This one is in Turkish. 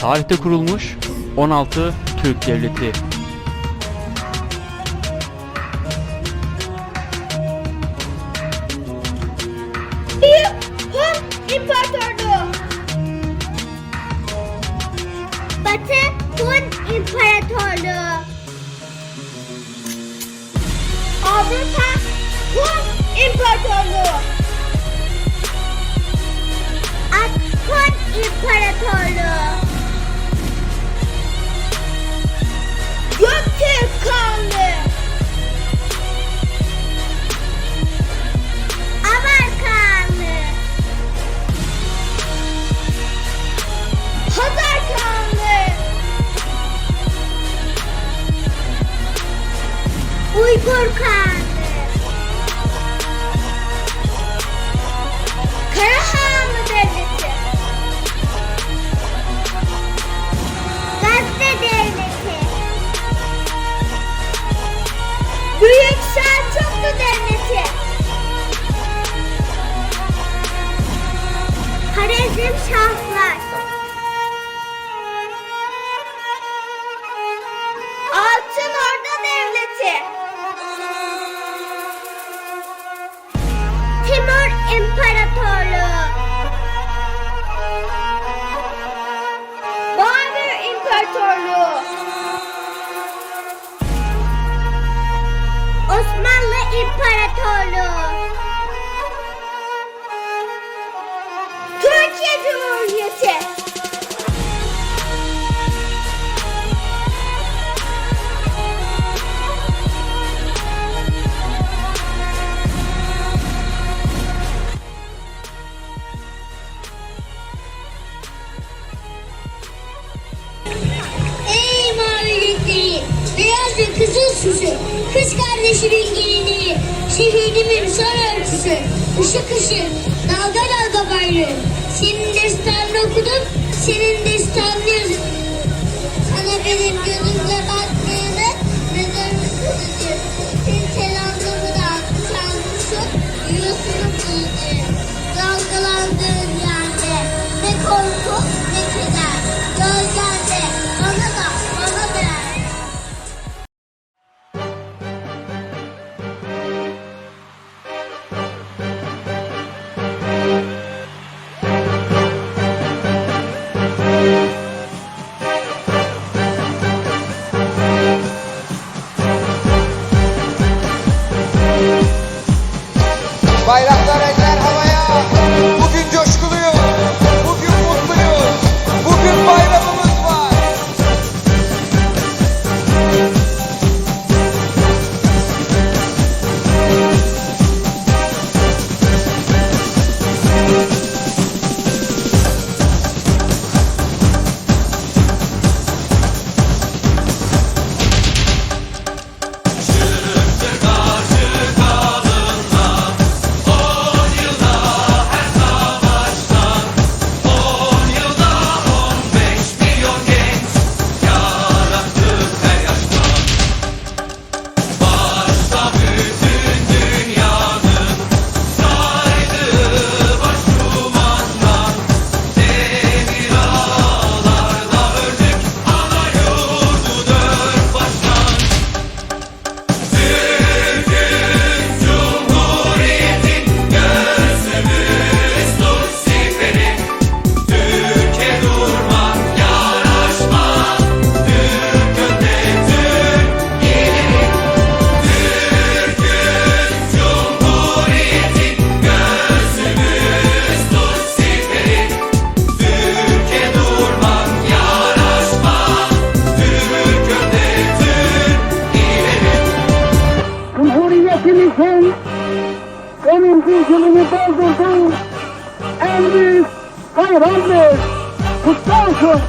Tarihte kurulmuş 16 Türk Devleti. İmparatorluğu. Batı Hun İmparatorluğu. Avrupa Hun İmparatorluğu. Ak Hun İmparatorluğu. Kanlı. Amerikanlı. Hazar Kanlı. İmparatorluğu Osmanlı İmparatorluğu Türkiye Cumhuriyeti. Süsü, kız kardeşimin gelinliği, şehidimin sarı örtüsü, ışık ışık, dalga dalga bayrağı. Senin destanını okudum, senin destanını yazdım. Sana benim gözümle baktığını, mezarını kılıcı. 10. yılını doldurduğu en büyük bayramdır. Kutlu olsun.